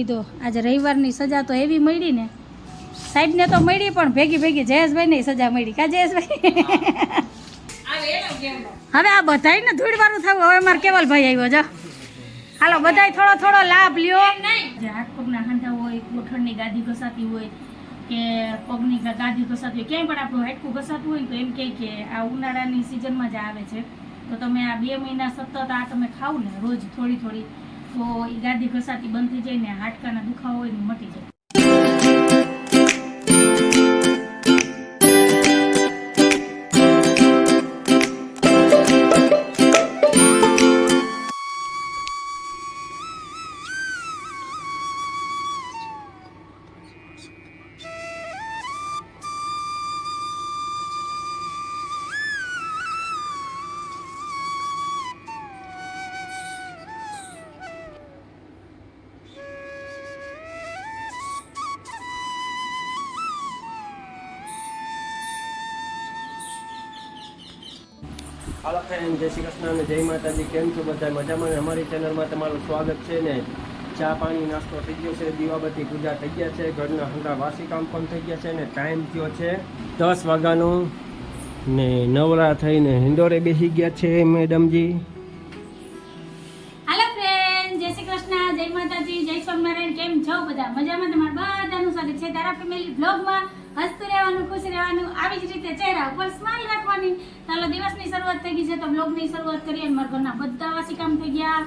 લીધો. આજે રવિવારની સજા તો એવી મળી ને. સાહેબને તો મળી પણ ભેગી ભેગી જયેશભાઈને સજા મળી. કા જયેશભાઈ? હવે આ બધાયને ધૂળ વાળું થયું હવે મારે કેવલભાઈ આવ્યો જો. હાલો બધાય થોડો થોડો લાભ લ્યો. જે હાથ પગના હાંધા હોય ગોઠણની ગાદી ઘસાતી હોય કે પગની ગાદી ઘસાતી હોય ક્યાંય પણ આપણું હાડકું ઘસાતું હોય તો એમ કહે કે આ ઉનાળાની સિઝનમાં જ આવે છે. તો તમે આ બે મહિના સતત આ તમે ખાવ ને રોજ થોડી થોડી તો એ ગાદી ઘસાતી બંધ થઈ જાય ને હાડકાના દુખાવો હોય ને મટી જાય. હાલો ફ્રેન્ડ જય શ્રી કૃષ્ણ અને જય માતાજી. કેમ છો બધા મજામાં અમારી ચેનલમાં તમારું સ્વાગત છે ને ચા પાણી નાસ્તો થઈ ગયો છે. દીવાબત્તી પૂજા થઈ ગયા છે. ઘરના હંગા વાસી કામ પણ થઈ ગયા છે ને ટાઈમ થયો છે દસ વાગ્યાનો ને નવરા થઈને હિંડોરે બેસી ગયા છે મેડમજી. હાલો ફ્રેન્ડ જય શ્રી કૃષ્ણ, જય માતાજી, જય સ્વામિનારાયણ. કેમ છો બધા? મજામાં? તમારા બધાનું સ્વાગત છે તારા ફેમિલી બ્લોગમાં હસતું રહેવાનું, ખુશ રહેવાનું, આવી જ રીતે ચહેરા ઉપર સ્માઈલ રાખવાની. ચાલો દિવસની શરૂઆત થઈ ગઈ છે, તો બ્લોગની શરૂઆત કરીએ મારા ઘરના બધા વાસી કામ થઈ ગયા.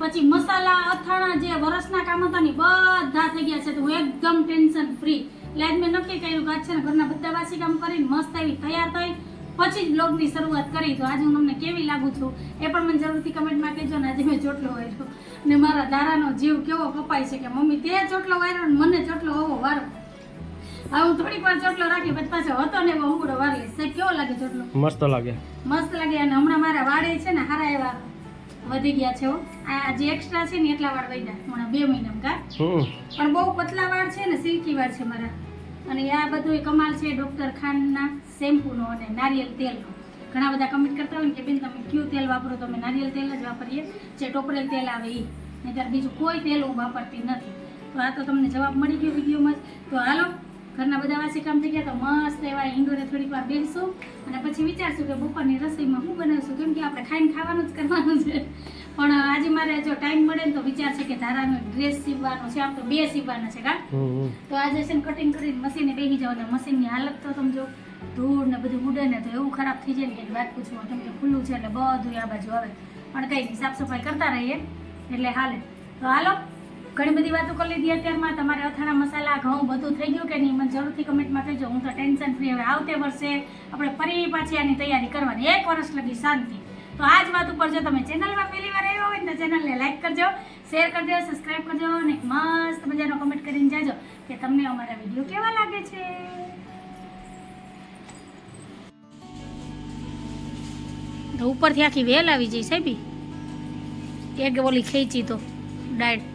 પછી મસાલા, અથાણા જે વરસના કામ હતા ને બધા થઈ ગયા છે, તો હું એકદમ ટેન્શન ફ્રી એટલે આજ મેં નક્કી કર્યું કે આજ છે ને ઘરના બધા વાસી કામ કરીને મસ્ત આવી તૈયાર થઈ. પછી જ બ્લોગની શરૂઆત કરી. તો આજે હું તમને કેવી લાગુ છું એ પણ મને જરૂરથી કમેન્ટમાં કહેજો ને આજે મેં ચોટલો વાર્યો. ને મારા દારાનો જીવ કેવો કપાય છે કે મમ્મી તે ચોટલો વાર્યો ને મને ચોટલો હોવો વારો. હું થોડીક વાર ચોટલો રાખી પછી પાછો હતો ને એવો હુંગડો વાર સાહેબ કેવો લાગે ચોટલો? મસ્ત લાગે. મસ્ત લાગે. અને હમણાં મારા વાળે છે ને હારા એવા વધી ગયા છે આ જે એક્સ્ટ્રા છે ને એટલા વાળ વધ્યા હમણાં બે મહિનામાં કા? પણ બહુ પતલા વાળ છે ને સિલ્કી વાળ છે મારા. અને આ બધું કમાલ છે ડોક્ટર ખાનના શેમ્પૂનો અને નારિયેલ તેલનો. ઘણા બધા કમેન્ટ કરતા હોય ને કે બેન તમે કયું તેલ વાપરો? તો અમે નારિયેલ તેલ જ વાપરીએ. જે ટોપરેલ તેલ આવે એ નહીં બીજું કોઈ તેલ હું વાપરતી નથી. તો આ તો તમને જવાબ મળી ગયો વિડીયોમાં તો હાલો ઘરના બધા વાસી કામ થઈ ગયા તો મસ્ત એવા ઇન્ડોરે થોડીક વાર બેસું અને પછી વિચારશું કે બપોરની રસોઈમાં શું બનાવશું? કેમ કે આપણે ખાઈને ખાવાનું જ કરવાનું છે. પણ આજે મારે જો ટાઈમ મળે ને તો વિચાર છે કે ધારાનો ડ્રેસ સીવવાનો છે આમ તો બે સીવવાના છે કા? તો આજે છે ને કટિંગ કરીને મશીને બેસી જાવ ને મશીનની હાલત તો સમજો ધૂળ ને બધું ઉડે ને તો એવું ખરાબ થઈ જાય ને કે વાત પૂછવા કેમ કે ખુલ્લું છે એટલે બધું આ બાજુ આવે. પણ કંઈ સાફ સફાઈ કરતા રહીએ. એટલે હાલે. તો હાલો. ઘણી બધી વાતો કરી લીધી અત્યારમાં. તમારે અથાણા મસાલા, ઘઉં બધું થઈ ગયું કે નહીં? મને જરૂરથી કમેન્ટમાં કહેજો. હું તો ટેન્શન ફ્રી હવે આવતે વર્ષે આપણે ફરી પાછી આની તૈયારી કરવાની. એક વર્ષ લગી શાંતિ. તો આ જ વાત ઉપર જો તમે ચેનલમાં પહેલી વાર આવ્યો હોય તો ચેનલને લાઈક કરજો શેર કરજો સબસ્ક્રાઈબ કરજો અને મસ્ત મજાનો કમેન્ટ કરીને જાજો કે તમને અમારા વીડિયો કેવા લાગે છે. તો ઉપરથી આખી વેલ આવી જઈ સાહેબી. એક ઓલી ખેંચી તો ડાયટ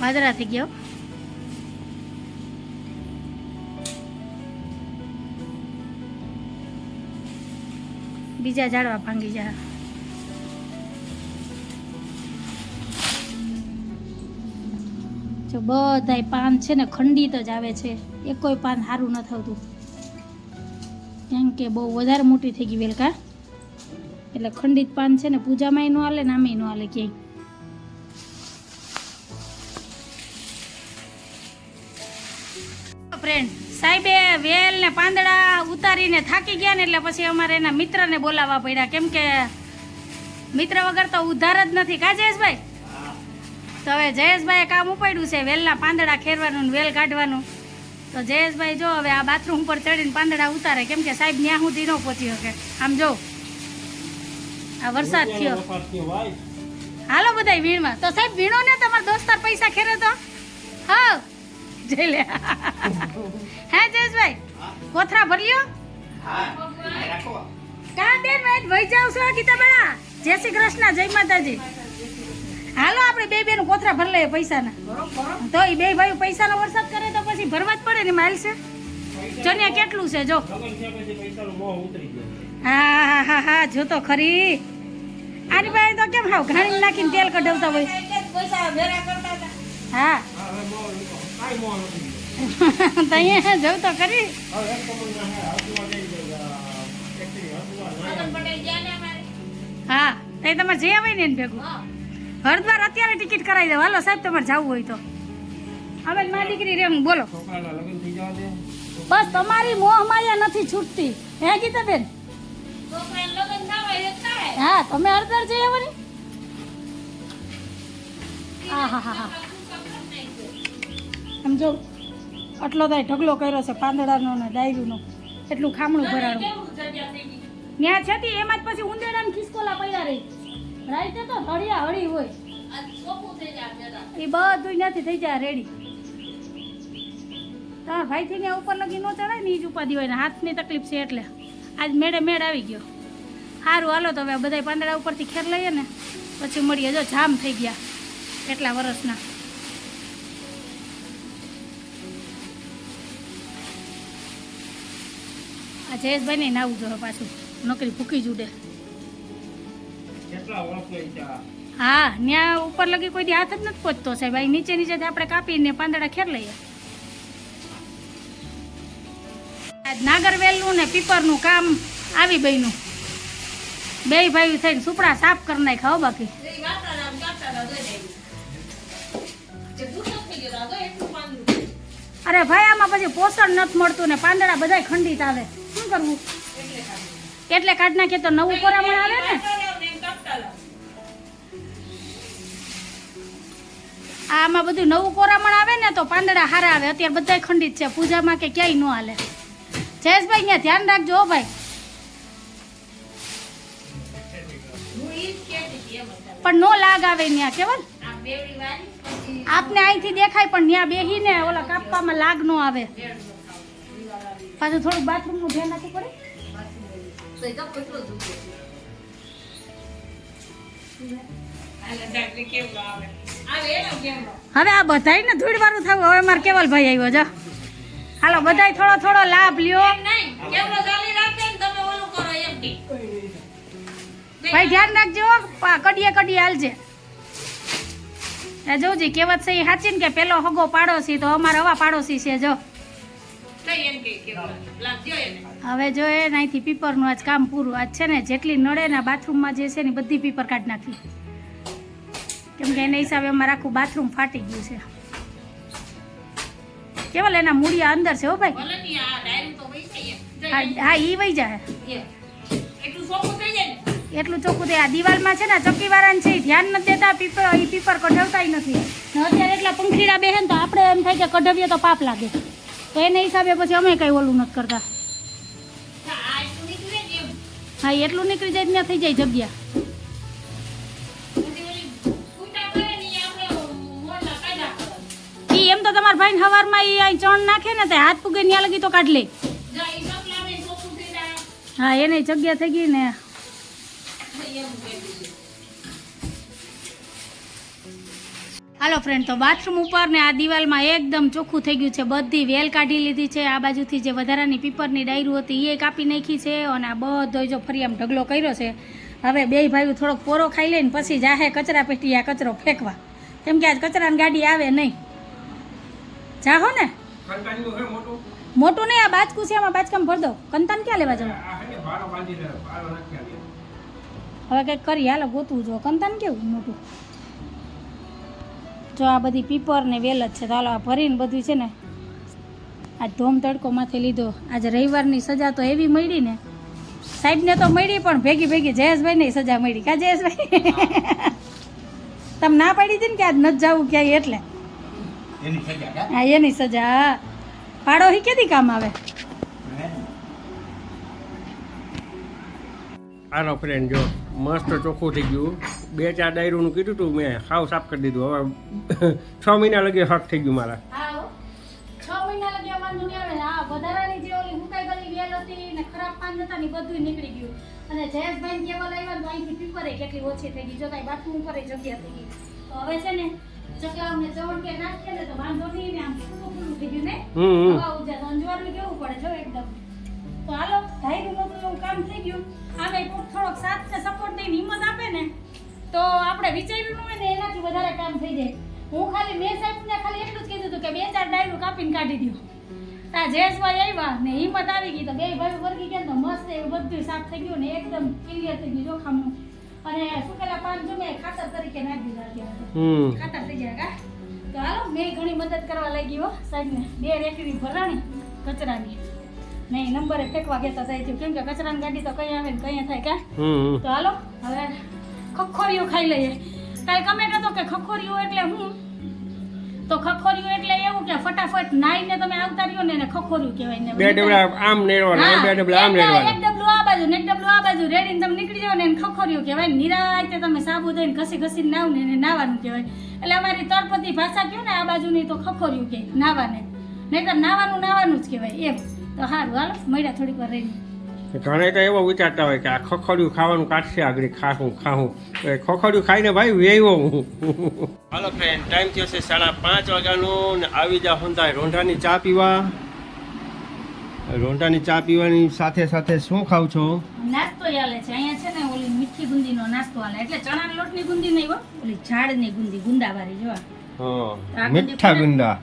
વાદળા થઈ ગયો બીજા ઝાડવા ભાંગી જા જો બધાય પાન છે ને ખંડિત જ આવે છે. એ કોઈ પાન સારું ન થતું. કેમ કે બહુ વધારે મોટી થઈ ગઈ વેલકા. એટલે ખંડિત પાન છે ને પૂજામાંય ન હાલે ને આમેય ન હાલે ક્યાંય. ફ્રેન્ડ સાહેબે વેલ ને પાંદડા ઉતારીને થાકી ગયા ને એટલે પછી અમારે એના મિત્રને બોલાવવા પડ્યા. કેમ કે મિત્ર વગર તો ઉધાર જ નથી. કા જયેશભાઈ? તો હવે જયેશભાઈએ કામ ઉપાડ્યું છે વેલના પાંદડા ખેરવાનું વેલ કાઢવાનું. તો જયેશભાઈ જો હવે આ બાથરૂમ પર ચડીને પાંદડા ઉતારે. કેમ કે સાહેબ ન્યા સુધી ન પહોંચી શકે. આમ જો, આ વરસાદ થયો. હાલો બધાય વીણમાં તો સાહેબ વીણો ને, તમારા દોસ્તાર પૈસા ખેરે તો? હા જઈ હે જયેશભાઈ, કોથરા ભર્યો કા બેન, મેં વહી જાવ છો ગીતા બેડા જય શ્રી કૃષ્ણ, જય માતાજી. હાલો, આપણે બે બેનું કોથરા ભરી લઈએ પૈસાના. તો એ બે ભાઈ પૈસાનો વરસાદ કરે તો પછી ભરવા જ પડે ને માલ છે? ચણિયા કેટલું છે, જો. હા હા હા હા, જો તો ખરી. આની પાસે તો કેમ હાવ ઘાણી નાખીને તેલ કઢાવતા હોય? હા. હા હવે મોહ નતો. કાંઈ મોહ નથી ગયો. તો અહીંયા જવું તો કમળના હે, તો તમારે જઈ આવે ને ભેગું. હરદ્વાર અત્યારે ટિકિટ કરાવી દો. હાલો સાહેબ તમારે જવું હોય તો. હવે મારી દીકરી રેમ બોલો. બસ તમારી મોહ માયા નથી છૂટતી. હે ગીતાબેન? હા તમે હરદ્વાર જઈ આવો ને. હા હા હા હા આમ જો, આટલો થાય ઢગલો કર્યો છે પાંદડાનો ને ડાયરીનો, એટલું ખામણું ભરાણું. ત્યાં છે તે, એમાં જ પછી ઉંદેડા ને ખિસકોલા પડ્યા રહી રાઈતે તો હળિયા હળી હોય. એ બધું નથી થઈ જાય રેડી તમારા ભાઈ થી ઉપર લગી નો ચડાય ને એ જ ઉપાધિ હોય ને, હાથની તકલીફ છે એટલે. આજ મેળે મેળ આવી ગયો. સારું હાલો તો હવે બધા પાંદડા ઉપરથી ખેર લઈએ ને, પછી મળીએ. જો, જામ થઈ ગયા એટલા વર્ષના આ જયેશભાઈ ને આવું જોઈએ પાછું. નોકરી ભૂકી જ ઉડે. કેટલા વર્ષ લઈ છે આ? હા ત્યાં ઉપર લગી કોઈ દી હાથ જ નથી પહોંચતો સાહેબ. અહીં નીચે નીચેથી આપણે કાપીને પાંદડા ખેર લઈએ. નાગરવેલનું ને પીપરનું કામ આવી બન્યું. બે ભાઈ થઈને સુપડા સાફ કરી નાખ્યા હો બાકી. અરે ભાઈ આમાં પછી પોષણ નથી મળતું ને પાંદડા બધાય ખંડિત આવે. કરવું? કેટલે કાઢ નાખીએ તો નવું કોરામણ આવે ને? આમાં બધું નવું કોરામણ આવે ને તો પાંદડા હારા આવે. અત્યારે બધાય ખંડિત છે. પૂજામાં કે ક્યાંય ન હાલે. જયેશભાઈ અહીંયા ધ્યાન રાખજો ભાઈ. પણ નો લાગ આવે ત્યાં કેવલ? આપને અહીંથી દેખાય પણ ત્યાં બેહીને ઓલા કાપવામાં લાગ નો આવે. પાછું થોડું બાથરૂમનું ધ્યાન રાખવું પડે? હવે આ બધાય ને ધૂળ વાળું થવું હવે મારે કેવલભાઈ આવ્યો જો. હાલો બધાય થોડો થોડો લાભ લ્યો. ભાઈ ધ્યાન રાખજો કડીએ કડીએ હાલજે. જોજી કહેવત છે એ સાચી ને કે પેલો હગો પાડોશી તો અમારે હવા પાડોશી છે જો. હવે જો એ અહીંથી પીપરનું આજ કામ પૂરું આજ છે ને જેટલી નળે ને બાથરૂમમાં જે છે ને બધી પીપર કાઢી નાખી. કેમ કે એના હિસાબે અમારે આખું બાથરૂમ ફાટી ગયું છે. કેવલ એના મૂળિયા અંદર છે હો ભાઈ? હા હા ઈ વહી જાય. એટલું ચોખ્ખું થાય. આ દિવાલમાં છે ને ચક્કીવાળાને છે ઈ ધ્યાન નથી દેતા પીપર એ પીપર કઢાવતા નથી. અત્યારે એટલા પંખીડા બેહે ને તો આપણે એમ થાય કે કઢાવીએ તો પાપ લાગે. તો એને હિસાબે પછી અમે કઈ ઓલું નથી કરતા. હા, એટલું નીકળી જાય ત્યાં થઈ જાય જગ્યા. એમ તો તમારા ભાઈ હવારમાં એ અહીં ચણ નાખે ને તે હાથ પૂગે ત્યાં લગી તો કાઢ લે. હા, એને જગ્યા થઈ ગઈ ને. હાલો ફ્રેન્ડ તો બાથરૂમ ઉપર ને આ દિવાલમાં એકદમ ચોખ્ખું થઈ ગયું છે. બધી વેલ કાઢી લીધી છે. આ બાજુથી જે વધારાની પીપરની ડાયરું હતી એ કાપી નાખી છે અને આ બધો જો ફરી આમ ઢગલો કર્યો છે. હવે બે ભાઈઓ થોડોક પોરો ખાઈ લઈને પછી જાહે કચરા પેટી આ કચરો ફેંકવા. કેમ કે આજ કચરાની ગાડી આવે નહીં. જાહો ને. મોટું? નહીં આ બાચકું છે આમાં બાચકામ ભર દો. કંતાન ક્યાં લેવા જવું. હવે કંઈક કરી હાલો ગોતવું જો. કંતાન કેવું મોટું? જો આ બધી પીપર ને વેલ જ છે તો હાલો આ ભરીને બધું છે ને આ ધોમ તડકો માથે લીધો. આજે રવિવારની સજા તો એવી મળી ને. સાહેબને તો મળી પણ ભેગી ભેગી જયેશભાઈને સજા મળી. કા જયેશભાઈ? તમે ના પાડી હતી ને કે આજ નથી જવું ક્યાંય એટલે? એની સજા કા? હા એની સજા પાડો હી કેદી કામ આવે? હાલો ફ્રેન્ડ જો મસ્ત ચોખ્ખું થઈ ગયું. બે ચાર ડાયરોનું કીધું તું મેં સાવ સાફ કરી દીધું. હવે છ મહિના લગી હક થઈ ગયું મારા. છ મહિના લગી વાંધો નહીં આવે? હા વધારાની જે ઓલી હુકાઈ ગયેલી વેલ હતી ને ખરાબ પાન હતા ને બધું નીકળી ગયું. અને જયેશભાઈ કેવલ આવ્યા ને તો અહીંથી પીપરે કેટલી ઓછી થઈ ગઈ. જો કાંઈ બાથરૂમ ઉપર જગ્યા થઈ ગઈ. તો હવે છે ને ચકલાઓને ચવણ કે નાખીએ ને તો વાંધો નહીં ને આમ થઈ ગયું ને. હવા ઉજા તો અંજવાળું કેવું પડે જો એકદમ? તો હાલો નહોતું એવું કામ થઈ ગયું. આમે થોડોક સાથ ને સપોર્ટ દઈને હિંમત આપે ને તો આપણે વિચાર્યું હોય ને એનાથી વધારે કામ થઈ જાય. હું ખાલી મેં સાહેબને ખાલી એટલું જ કીધું હતું કે બે ચાર ડાયરું કાપીને કાઢી દો તા જયેશભાઈ આવ્યા ને હિંમત આવી ગઈ તો બે ભાઈ વર્ગી ગયા તો મસ્ત એવું બધું સાફ થઈ ગયું ને એકદમ ક્લિયર થઈ ગયું. જોખામનું અને સુકેલા પાન જો મેં ખાતર તરીકે નાખી દીધા ખાતર થઈ ગયા કા? તો હાલો મેં ઘણી મદદ કરવા લાગી હો સાહેબને. બે રેકડી ભરાણી કચરાની. નહીં નંબરે ફેંકવા થાય થયું કેમ કે કચરાની ગાડી તો કઈ આવે ને કઈ થાય કા? તો હાલો હવે ખખોરિયું ખાઈ લઈએ. કાલે કમેન્ટ હતો કે ખખોરિયું એટલે હું? તો ખખોરિયું એટલે એવું કે ફટાફટ નાઈને તમે આવતા રહ્યો ને એને ખખોરિયું કહેવાય ને બે ડબલા આમ નેડવાના બે ડબલા આમ નેડવાના એક ડબલું આ બાજુ ને એક ડબલું આ બાજુ રેડીને તમે નીકળી જાવ ને એને ખખોરિયું કહેવાય. નિરાંતે તમે સાબુ દઈને ઘસી ઘસીને નાવ ને એને નાવાનું કહેવાય. એટલે અમારી તળપતિ ભાષા કહ્યું ને આ બાજુની તો ખખોરિયું કે નાવાને નહીંતર નાવાનું નાવાનું જ કહેવાય એમ. તો સારું હાલો મળ્યા થોડીક વાર રહીને. ઘણા તો એવો વિચારતા હોય કે આ ખખડ્યું ખાવાનું કાઢશે આગળ ખાહું ખાહું. એ ખખડ્યું ખાઈને ભાઈ વેવો હું. હાલો ફ્રેન્ડ ટાઈમ થયો છે સાડા પાંચ વાગ્યાનું ને આવી જા હોંદા રોંઢાની ચા પીવા. રોંઢાની ચા પીવાની સાથે સાથે શું ખાવ છો? નાસ્તો હાલે છે. અહીંયા છે ને ઓલી મીઠી ગુંદીનો નાસ્તો હાલે એટલે ચણાના લોટની ગુંદી નહીં હો ઓલી ઝાડની ગુંદી ગુંદાવાળી જો હા મીઠા ગુંદા.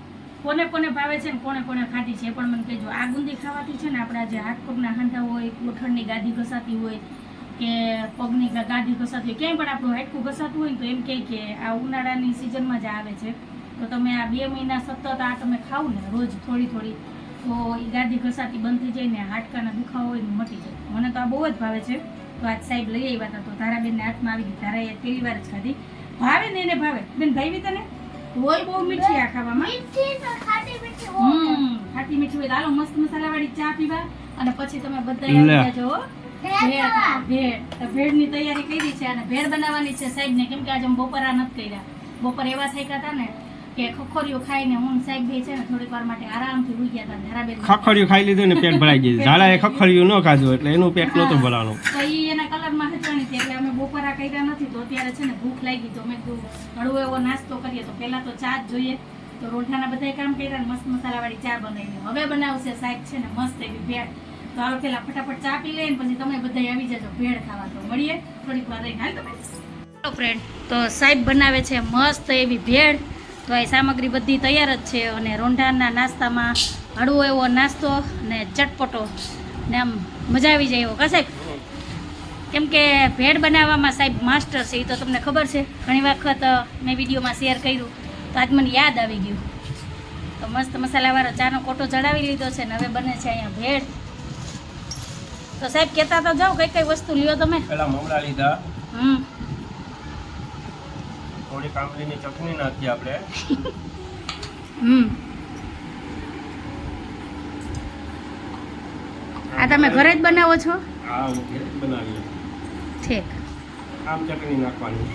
કોને કોને ભાવે છે ને કોને કોને ખાધી છે એ પણ મને કહેજો. આ ગુંદી ખાવાથી છે ને આપણા જે હાથ પગના હાંધા હોય, કોઠણની ગાદી ઘસાતી હોય કે પગની ગાદી ઘસાતી હોય, ક્યાંય પણ આપણું હાડકું ઘસાતું હોય ને તો એમ કહે કે આ ઉનાળાની સિઝનમાં જ આવે છે. તો તમે આ બે મહિના સતત આ તમે ખાવ ને રોજ થોડી થોડી, તો એ ગાદી ઘસાતી બંધ થઈ જાય ને હાડકાના દુખાવો હોય ને મટી જાય. મને તો આ બહુ જ ભાવે છે. તો આજ સાહેબ લઈ આવ્યા હતા તો ધારાબેનને હાથમાં આવી ગઈ. ધારાએ પહેલી વાર જ ખાધી. ભાવે ને એને ભાવે? બેન ભાઈ તને? હોય બહુ મીઠી આ ખાવામાં. હમ, ખાટી મીઠી હોય. તો હાલો મસ્ત મસાલાવાળી ચા પીવા અને પછી તમે બધા આવી. જાજો ભેળ તો ભેળની તૈયારી કરી છે અને ભેળ બનાવવાની છે સાહેબને. કેમ કે આજે બપોરા નથી કર્યા. બપોર એવા થઈ ગયા હતા ને કે ખોખરીઓ ખાઈને હું સાહેબ બે છે ને થોડીક વાર માટે આરામથી ઉઈ ગયા હતા ધારાબેન. ખાઈ લીધું ને પેટ ભરાઈ ગયું. ઝાલાએ ખખડ્યું ન ખાધું એટલે એનું પેટ નહોતું ભરાવાનું તો એ એના કલરમાં હતી એટલે અમે બપોરા કર્યા નથી. તો અત્યારે છે ને ભૂખ લાગી. તો મેં કીધું હળવો એવો નાસ્તો કરીએ. તો પહેલા તો ચા જ જોઈએ. તો રોઠાના બધાય કામ કર્યા ને મસ્ત મસાલાવાળી ચા બનાવી હવે બનાવશે સાહેબ છે ને મસ્ત એવી ભેળ. તો હાલો પેલા ફટાફટ ચા પી લઈને પછી તમે બધા આવી જજો ભેળ ખાવા. તો મળીએ. થોડીક વાર રહીને. હાલ તમે ફ્રેન્ડ તો સાહેબ બનાવે છે મસ્ત એવી ભેળ. તો એ સામગ્રી બધી તૈયાર જ છે અને રોંઢાના નાસ્તામાં હળવો એવો નાસ્તો ને ચટપટો. ને આમ મજા આવી જાય એવો. કા સાહેબ? કેમ કે ભેળ બનાવવામાં સાહેબ માસ્ટર છે એ તો તમને ખબર છે. ઘણી વખત મેં વિડીયોમાં શેર કર્યું. તો આજ મને યાદ આવી ગયું. તો મસ્ત મસાલાવાળો ચાનો કોટો ચડાવી લીધો છે ને હવે બને છે અહીંયા ભેળ. તો સાહેબ કહેતા તો જાઓ કઈ કઈ વસ્તુ લ્યો તમે. પેલા મમરા લીધા. હમ. થોડી કામલીની ચટણી નાખી આપણે. હમ. આ તમે ઘરે જ બનાવો છો? હા હું ઘરે જ બનાવીએ. ઠીક. આમ ચટણી નાખવાની.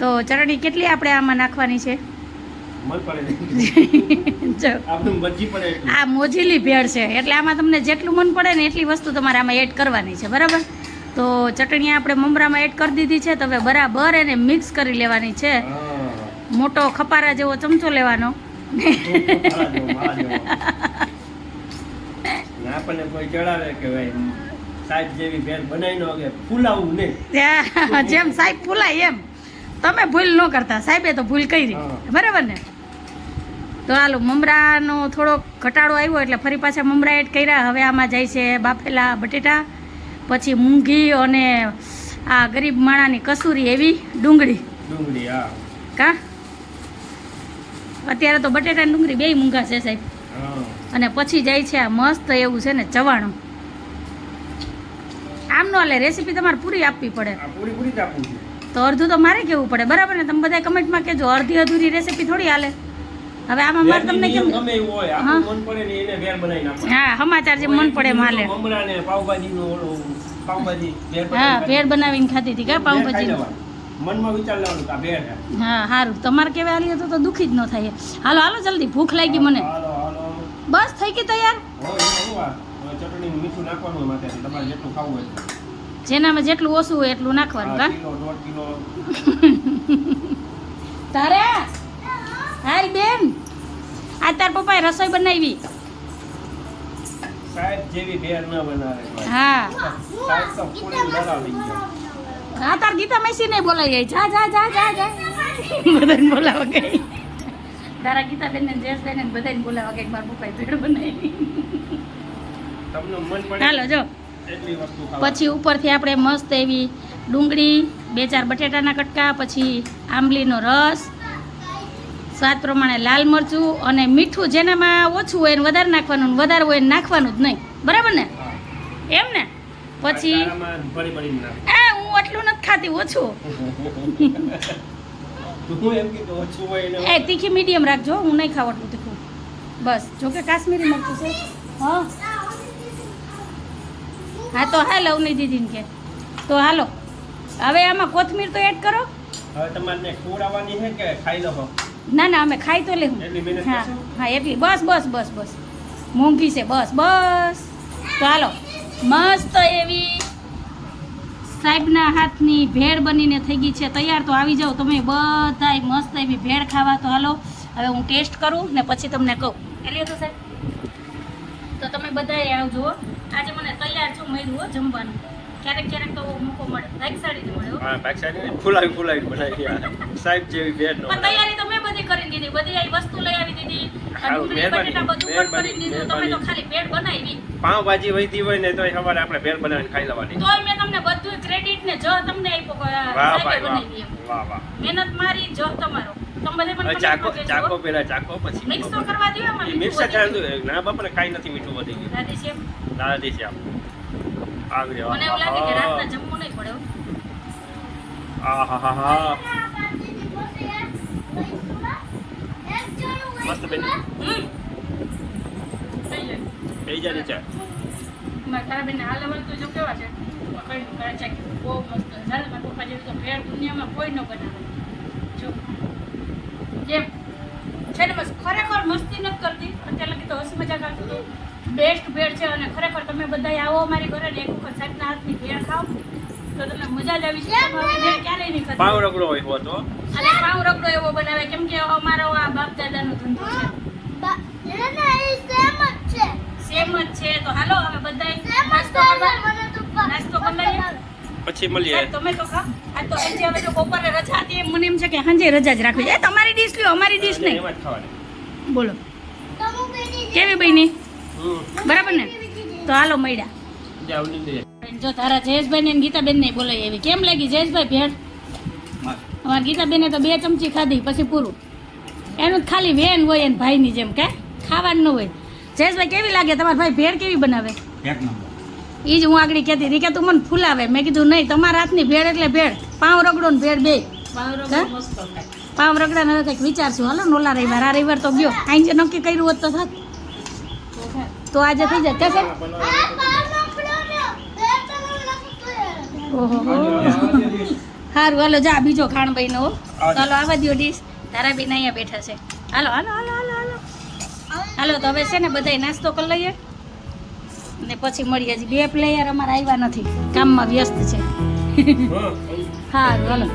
તો ચટણી કેટલી આપણે આમાં નાખવાની છે? જો. આ મોજીલી ભેળ છે. એટલે આમાં તમને જેટલું મન પડે ને એટલી વસ્તુ તમારે આમાં એડ કરવાની છે. બરાબર? તો ચટણી આપણે મમરામાં એડ કરી દીધી છે તો હવે બરાબર એને મિક્સ કરી લેવાની છે. મોટો ખપારા જેવો ચમચો લેવાનો. મારા જેવો, મારા જેવો. ને આપણને કોઈ ચડાવે કે ભાઈ સાહેબ જેવી ભેળ બનાવી નો કે ફૂલાવું નહીં. જેમ સાહેબ ફૂલાય એમ. તમે ભૂલ ન કરતા સાહેબે તો ભૂલ કરી. બરાબર ને? તો હાલો મમરાનો થોડો ઘટાડો આવ્યો એટલે ફરી પાછા મમરા એડ કર્યા. હવે આમાં જાય છે બાફેલા બટેટા. પછી મૂંગી અને આ ગરીબ માણાની કસૂરી એવી ડુંગળી. ડુંગળી હા. કા? અત્યારે તો બટેટા ડુંગળી બે મૂંગા છે સાહેબ. અને પછી જાય છે આ મસ્ત એવું છે ને ચવાણું. આમ નો હાલે રેસીપી તમારે પૂરી આપવી પડે. પૂરી પૂરી જ આપું તો અડધું તો મારે કેવું પડે બરાબર ને? તમે બધા કમેન્ટમાં કહેજો અડધી અધૂરી રેસીપી થોડી હાલે. હવે આમાં મારે તમને કેમ ગમે હોય મન પડે ને એને વેર બનાવી નાખવાની હા સમાચાર જે મન પડે માલે મમરા ને પાવભાજી નો પાવભાજી હા ભેળ બનાવીને ખાધી હતી કા પાઉંભાજી મનમાં વિચાર લેવાનું કે ભેળ હા સારું તમારે કેવા હાલી હતું તો દુખી જ ન થાય. હાલો હાલો જલ્દી. ભૂખ લાગી મને. બસ થઈ ગઈ તૈયાર? મીઠું નાખવાનું હોય તમારે જેટલું ખાવું હોય જેનામાં જેટલું ઓછું હોય એટલું નાખવાનું કા? તારે? હાલ બેન. આ તાર પપ્પાએ રસોઈ બનાવી. સાહેબ જેવી ભેળ ન બનાવે હા. સાહેબ તો પૂરી બનાવી હા તાર ગીતા મેસી ને ગઈ જા જા જા જા જા. બધાને બોલાવા ગઈ. તારા ગીતા બેન ને જેસ બેન ને બધાને બોલાવા ગઈ. મારા પપ્પાએ ભેળ બનાવી. તમને મન પડે હાલો જો. પછી ઉપરથી આપણે મસ્ત એવી ડુંગળી બે ચાર બટેટાના કટકા પછી આંબલીનો રસ સ્વાદ પ્રમાણે લાલ મરચું અને મીઠું જેનામાં ઓછું હોય ને વધારે નાખવાનું વધારે હોય ને નાખવાનું જ નહીં. બરાબર ને? એમ ને? પછી. એ હું આટલું નથી ખાતી ઓછું. એ તીખી મીડિયમ રાખજો હું નહીં ખાવ આટલું તીખું. બસ જો કે કાશ્મીરી મરચું છે. હા. હા તો હાલ અવની દીદીને કે. તો હાલો. હવે આમાં કોથમીર તો એડ કરો. હવે તમારે ખવડાવવાની છે કે ખાઈ લો ના ના અમે ખાઈ તો લેવું હા હા એટલી. બસ બસ બસ બસ. મોંઘી છે બસ બસ. તો હાલો. મસ્ત એવી સાહેબના હાથની ભેળ બનીને થઈ ગઈ છે. તૈયાર તો આવી જાઓ તમે બધાય મસ્ત એવી ભેળ ખાવા. તો હાલો હવે હું ટેસ્ટ કરું ને પછી તમને કહું. એટલે તો સાહેબ. તો તમે બધાએ આવજો આજે મને તૈયાર છું મળ્યું હો જમવાનું. ક્યારેક ક્યારેક તો મોકો મળે. ભાગશાળી જ મળે હો. ફુલાવી ફુલાવી બનાવી સાહેબ જેવી ન તૈયારી તો મેં બધી કરી દીધી. બધી આ વસ્તુ લઈ આવી દીધી. પાવભાજી વહીતી હોય ને તો સવારે આપણે ભેળ બનાવીને ખાઈ લેવાની. મેં તમને બધું ક્રેડિટ ને જો તમને આપ્યો વાહ ભાઈ વાહ વાહ. વાહ મહેનત મારી જો તમારો. ચાકો ચાકો પેલા ચાકો પછી મિક્સ કરવા દો મિક્સ વધી ચાલતું ના બાપાને નથી મીઠું વધી ગયું. દાદી છે દાદી છે આપ આગળ મને એવું લાગે કે રાતના જમવું નહીં પડે હો. આહાહાહા. મસ્ત બેન. થઈ જાય. નીચે મારા બેન હાલ અમલ તો જો કેવા છે. કરે છે બહુ મસ્ત જ્યારે મારા પપ્પા જેવી તો ભેળ દુનિયામાં કોઈ ન બનાવે. જો. જેમ. છે ને ખરેખર મસ્તી નથી કરતી. અત્યારે લગી તો હસી મજાક કરતું હતું. બેસ્ટ ભેળ છે અને ખરેખર તમે બધા આવો અમારી ઘરે ને એક વખત સાહેબના હાથની ભેળ ખાઓ. તો તમને મજા જ આવી છે ક્યારેય નહીં પાવ રગડો હોય હો તો અને પાવ રગડો એવો બનાવે. કેમ કે અમારો આ બાપ દાદાનો ધંધો છે. સેમ જ છે. તો હાલો હવે બધાય નાસ્તો નાસ્તો કરી પછી મળીએ. તમે તો ખા. આ તો આજે હવે જો બપોરે રજા હતી એમ મને એમ છે કે સાંજે રજા જ રાખવી. એ તમારી ડીશ લ્યો અમારી ડીશ નહીં. એમાં જ બોલો. કેવી બની? બરાબર ને? તો હાલો મળ્યા. જો તારા જયેશભાઈ ને ગીતાબેન ને બોલાય એવી કેમ લાગી જયેશભાઈ ભેળ? અમારા ગીતાબેને તો બે ચમચી ખાધી પછી પૂરું. એનું ખાલી વેન હોય એને ભાઈની જેમ કે? ખાવાનું ન હોય. જયેશભાઈ કેવી લાગે? તમારા ભાઈ ભેળ કેવી બનાવે? એક નંબર. એ જ હું આગળ કહેતી હતી કે તું મને ફૂલાવે. મેં કીધું નહીં તમારા હાથની ભેળ એટલે ભેળ. પાઉં રગડો ને ભેળ બે. પાવ રગડા ને કંઈક વિચારશું. હાલો નોલા રવિવાર. આ રવિવાર તો ગયો. આઈ જે નક્કી કર્યું હોત તો થાત. તો આજે થઈ કશે ઓહો. સારું હાલો જા બીજો ખાણ ભાઈ નો ચાલો આવા દો ડીશ. તારા બેન અહીંયા બેઠા છે. હાલો હાલો હાલો હાલો હાલો. હાલો તો હવે છે ને બધાય નાસ્તો કરી લઈએ. ને પછી મળીએ બે પ્લેયર અમારા આવ્યા નથી. કામમાં વ્યસ્ત છે. સારું હાલો.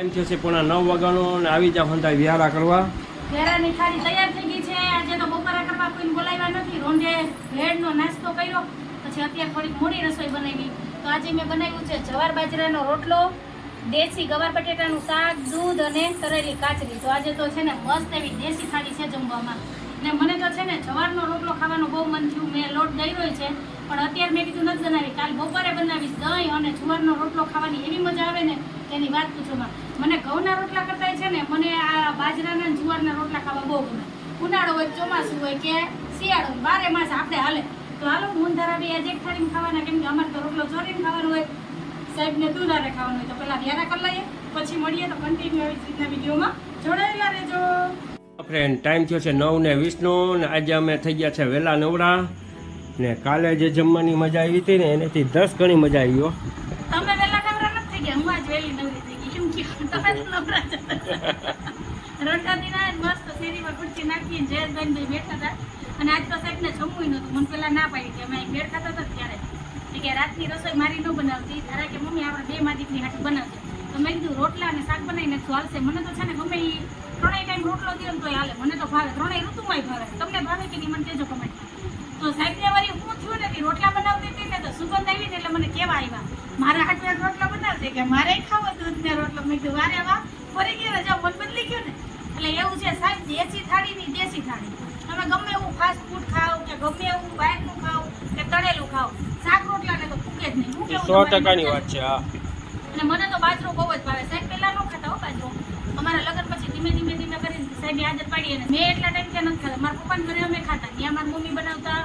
ટાઈમ થયો પોણા નવ વાગ્યાનો અને આવી જાવ હંતા વિહારા કરવા. ભેળાની થાળી તૈયાર થઈ ગઈ છે. આજે તો બપોરા કરવા કોઈને બોલાવ્યા નથી. રોંઢે ભેળનો નાસ્તો કર્યો. પછી અત્યારે થોડીક મોડી રસોઈ બનાવી. તો આજે મેં બનાવ્યું છે જવાર બાજરાનો રોટલો, દેશી ગવાર બટેટાનું શાક, દૂધ અને તરેલી કાચરી. તો આજે તો છે ને મસ્ત એવી દેશી થાળી છે જમવામાં. ને મને તો છે ને જવારનો રોટલો ખાવાનો બહુ મન થયું. મેં લોટ ગયો છે. પણ અત્યારે મેં કીધું નથી બનાવી. કાલ બપોરે બનાવીશ દહીં અને જુવારનો રોટલો ખાવાની એવી મજા આવે ને. તેની વાત પૂછોમાં. મને ઘઉંના રોટલા કરતા છે ને, મને આ બાજરાના અને જુવારના રોટલા ખાવા બહુ ગમે. ઉનાળો હોય ચોમાસું હોય કે શિયાળો હોય બારે માસ આપણે હાલે. તો હાલો હું ધરાવી આજે એક ખાવાના, કેમ કે અમારે તો રોટલો ચોરીને ખાવાનો હોય. સાહેબને દૂધારે ખાવાનું હોય, તો પહેલા વ્યારા કરી લઈએ, પછી મળીએ તો કન્ટિન્યુ આવી રીતના વિડીયોમાં જોડાયેલા રહેજો. ફ્રેન્ડ ટાઈમ થયો છે નવ ને વીસનો ને આજે અમે થઈ ગયા છે વહેલા નવરા. ને કાલે જે જમવાની મજા આવી હતી ને, એનાથી દસ ગણી મજા આવી હો તમે વહેલા નવરા નથી થઈ ગયા હું આજ વહેલી નવરી થઈ ગઈ કેમ તો રણકાતીના જ મસ્ત શેરીમાં ખુરશી નાખીને આજ તો સાહેબને જમવું નહોતું. મને પેલા ના પાડી કે અમે બેઠ ખાતા હતા ત્યારે. રસોઈ મારી ન બનાવતી. ધારા કે મમ્મી આપણે બે માં દીકરી હાથ બનાવજે. તો મેં રોટલા અને શાક બનાવીને તો હાલશે. મને તો છે ને ગમે એ ત્રણેય ટાઈમ રોટલો દે ને તોય હાલે. મને તો ભાવે. ત્રણેય ઋતુમાંય ભાવે. તમને ભાવે કે નહીં, મને કહેજો કમેન્ટ તો સાહેબને વળી હું થયું રોટલા બનાવતી હતી ને તો સુગંધ આવી ને એટલે મને કેવા આવ્યા મારા હાથમાં રોટલા બનાવજે કે મારે ખાવો દૂધ ને રોટલો. મેં કીધું વારે વાહ ફરી ગયા જાવ મન બદલી ગયું ને. એટલે એવું છે સાહેબ દેશી થાળી ની દેશી થાળી. તમે ગમે એવું ફાસ્ટ ફૂડ ખાઓ કે ગમે એવું બહારનું ખાઓ કે તળેલું ખાઓ શાક રોટલા ને તો ફૂકે જ નહીં. હું સો ટકાની વાત છે હા. અને મને તો બાજરો બહુ જ ભાવે. સાહેબ પહેલા ન ખાતા હો બાજરો અમારા લગ્ન પછી ધીમે ધીમે ધીમે કરીને સાહેબે આદત પાડી અને મેં એટલા ટાઈમ ત્યાં નથી ખાતા મારા પપ્પાના ઘરે અમે ખાતા. ત્યાં મારી મમ્મી બનાવતા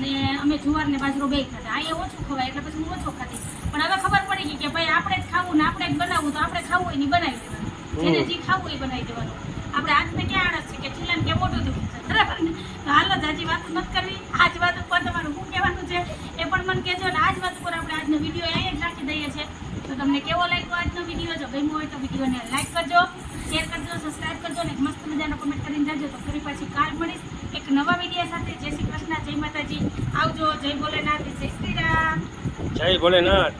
ને અમે જુવાર ને બાજરો બે ખાતા અહીંયા ઓછું ખવાય એટલે પછી હું ઓછો ખાતી પણ હવે ખબર પડી ગઈ કે ભાઈ આપણે જ ખાવું ને આપણે જ બનાવવું તો આપણે ખાવું હોય ને બનાવી દેવાનું. જેને જે ખાવું હોય એ બનાવી દેવાનું. આપણે આજને ક્યાં આળસ છે કે છેલ્લા કે મોટું દુખે છે? બરાબર ને? તો હાલો જાજી વાત નથી કરવી. આ જ વાત ઉપર તમારું શું કહેવાનું છે? એ પણ મને કહેજો ને આ જ વાત ઉપર આપણે આજનો વીડિયો અહીંયા જ રાખી દઈએ છીએ. તો તમને કેવો લાગ્યો આજનો વીડિયો? જો ગમ્યો હોય તો વિડીયોને લાઈક કરજો શેર કરજો સબસ્ક્રાઈબ કરજો અને મસ્ત મજાનો કમેન્ટ કરીને જાજો. તો ફરી પાછી કાલ મળીશ એક નવા વીડિયો સાથે. જય શ્રી કૃષ્ણ જય માતાજી. આવજો જય ભોલેનાથ જય શ્રી રામ. જય ભોલેનાથ.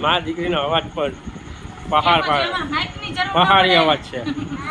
મા દીકરી લગી અવાજ પણ પહાડ પહાડ. ન પહાડી અવાજ છે.